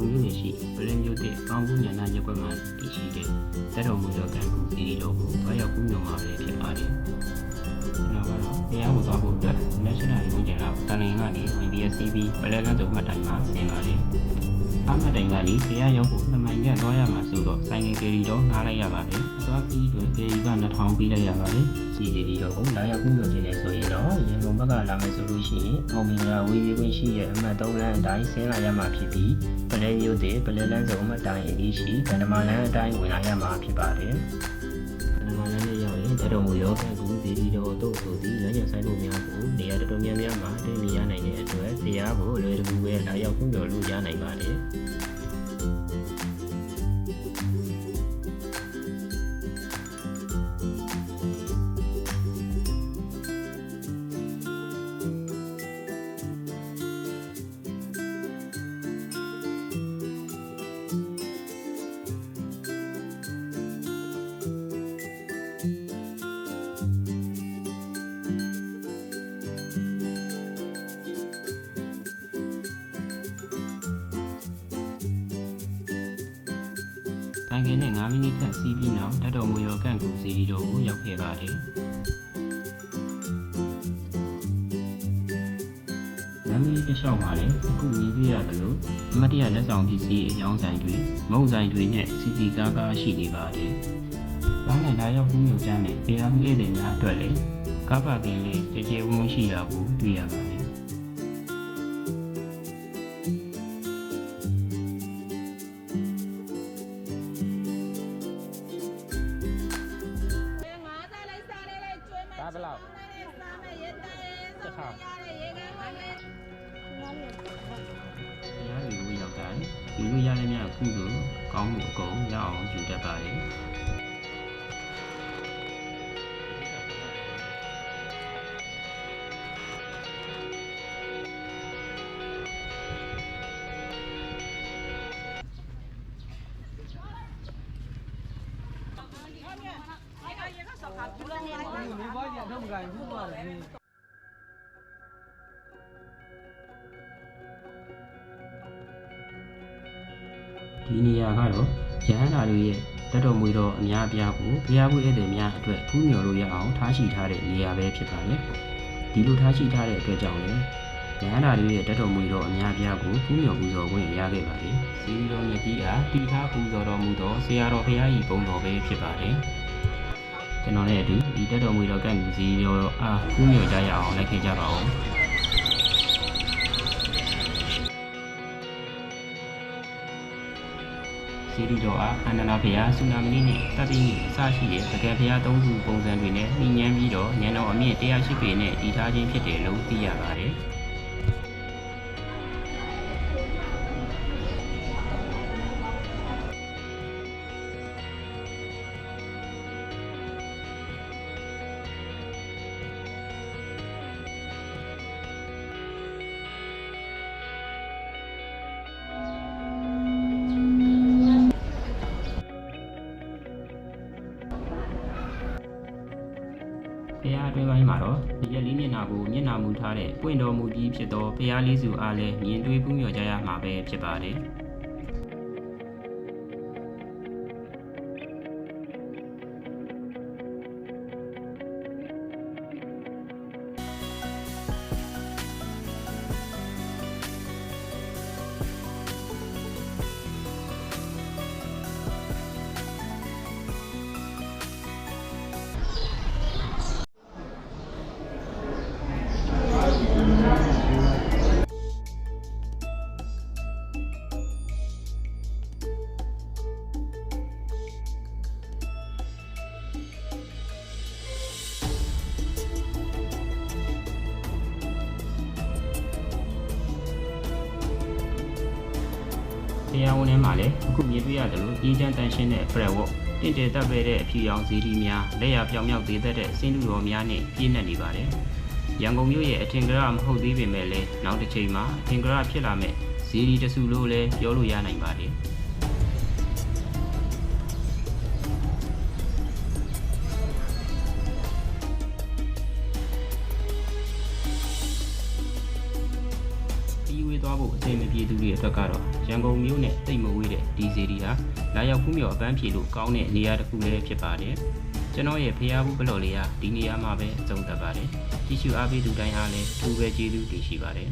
မြို့နယ်ရှိပလင်းမြို့တဲ့ကောင်းကူးညနာရပ်ကွက်မှာတည်ရှိတဲ့တက်တော်မူသောကံကူစီရီတော်ကိုတွားရောက်ကူးညွန်မှာပဲဖြစ်ပါတယ်။ကျွန်တော်ကတော့တရားကိုသွားဖို့အတွက် National ရုံးကျင်လောက် တန်လင်ကနေ BSCB ပလဲလန်းစုံမှတ်တိုင်မှာဆင်ပါတယ်။အမှတ်တိုင်ကနေတရားရောက်ဖို့နှစ်မိုင်ကသွားရမှာဆိုတော့ဆိုင်ငယ်ကလေးတော့ငားလိုက်ရပါတယ်။အသွားပြီးတွင်ကလေးက2000ပြီးလိုက်ရပါတယ်။စီရီတော်ကိုလာရောက်ကူးညွန်ခြင်းနဲ့ဆိုရင်တော့ရန်ကုန်ဘက်ကလာမယ်ဆိုလို့ရှိရင်အောင်မင်္ဂလာဝေးဝေးခွင့်ရှိရဲ့အမှတ်3လမ်းအတိုင်းဆင်းလာရမှာဖြစ်ပြီးပလဲမြို့တဲ့ပလဲလန်းစုံမှတ်တိုင်အရေးရှိဗန္ဓမာလန်းအတိုင်းဝင်လာရမှာဖြစ်ပါတယ်။ဗန္ဓမာလန်းနဲ့ရောက်ရင်တတော်မူရောကကူစီရီတော်တို့ဆိုပြီးလမ်းညဆိုင်ဖို့များကိုနေရာ တော်တော်များများမှာတွေ့နေရနိုင်တဲ့အတွက်တရားကိုလွယ်တကူပဲလာရောက်ကူးညွန်လို့ရနိုင်ပါတယ်။ တိုင်ကင်နဲ့9မိနစ်ခန့်စီးပြီးနောက်ဓာတ်တော်မူရောကန့်ကူစီရီတို့ကိုရောက်ခဲ့ပါတယ်။လမ်းမကြီးတစ်လျှောက်မှာလည်းအခုမြင်ပြရတယ်လို့အမတ်တရလက်ဆောင်ပစ္စည်းအကြောင်းဆိုင်တွေမုံဆိုင်တွေနဲ့စီစီကားကားရှိနေပါတယ်။ဘာနဲ့လာရောက်မှုမျိုးချမ်းနဲ့ပေရမှုဧည့်သည်များအတွက်လည်းကားပါကင်လေးကြည်ကြဲဝန်းရှိတာကိုတွေ့ရပါတယ်။ ရေတစ်ထောင်ရတယ်ရေကန်းပါလေတရားတွေကိုရောက်တိုင်းဒီလိုရတဲ့များကုသိုလ်ကောင်းမှုအ ဒီနေရာကတော့ရဟန္တာတွေရဲ့တတ်တော်မူတော်အများအပြားကိုဘုရားဘူးဧည့်သည်များအတွက်ဖူးမြော်လို့ရအောင်ထားရှိထားတဲ့နေရာပဲဖြစ်ပါတယ်ဒီလိုထားရှိထားတဲ့အတွက်ကြောင့်လည်းရဟန္တာတွေရဲ့တတ်တော်မူတော်အများအပြားကိုဖူးမြော်ပူဇော်ခွင့်ရခဲ့ပါတယ်စီရီတော်မြတ်ကြီးအားတည်ထားပူဇော်တော်မူသောဆရာတော်ဘုရားကြီးဘုံတော်ပဲဖြစ်ပါတယ်ကျွန်တော်လည်းအတူဒီတတ်တော်မူတော်ကန့်ကူစီရောအားဖူးမြော်ကြရအောင်လိုက်ခဲ့ကြပါဦး စီရီတော်အားအန္တနာဖျားဆူနာမဏိနှင့်တပ်ပိနှင့်အစရှိတဲ့တကယ်ဖျားသုံးခုပုံစံတွေနဲ့နှိဉန်းပြီးတော့ဉာဏ်တော်အမြင့်108ပေနဲ့တည်ထားခြင်းဖြစ်တယ်လို့သိရပါတယ်။ ဘုရားအတွင်းပိုင်းမှာတော့ဒီရက်လေးမျက်နှာကိုမျက်နှာမူထားတဲ့ပွင့်တော်မူကြီးဖြစ်သောဘုရားလေးစုအားလည်းမြင်တွေ့ပူးမြော်ကြရမှာပဲဖြစ်ပါတယ်။ တရားဝန်ထဲမှာလည်းအခုမြင်တွေ့ရတယ်လို့အေးချမ်းတန်ရှင်းတဲ့ framework တင့်တယ်တပ်ပဲတဲ့အဖြူရောင်ဇီတိများလက်ရပြောင်မြောက်သေးတတ်တဲ့အစင်းလူတော်များနဲ့ပြည့်နှက်နေပါတယ်။ရန်ကုန်မြို့ရဲ့အထင်ကရမဟုတ်သေးပေမဲ့လည်းနောက်တစ်ချိန်မှာအထင်ကရဖြစ်လာမဲ့ဇီဒီတစုလို့လည်းပြောလို့ရနိုင်ပါတယ်။ သွားသွားဖို့အဆင်မပြေသူတွေအတွက်ကတော့ရန်ကုန်မြို့နဲ့တိတ်မဝေးတဲ့ဒီစီဒီဟာလာရောက်ဖူးမြော်အပန်းဖြေလို့ကောင်းတဲ့နေရာတစ်ခုလည်းဖြစ်ပါတယ်ကျွန်တော်ရဲ့ဖျားဘူးဘလော့လေးဟာဒီနေရာမှာပဲအဆုံးသတ်ပါတယ်ကြည့်ရှုအားပေးသူတိုင်းအားလည်းအထူးပဲကျေးဇူးတင်ရှိပါတယ်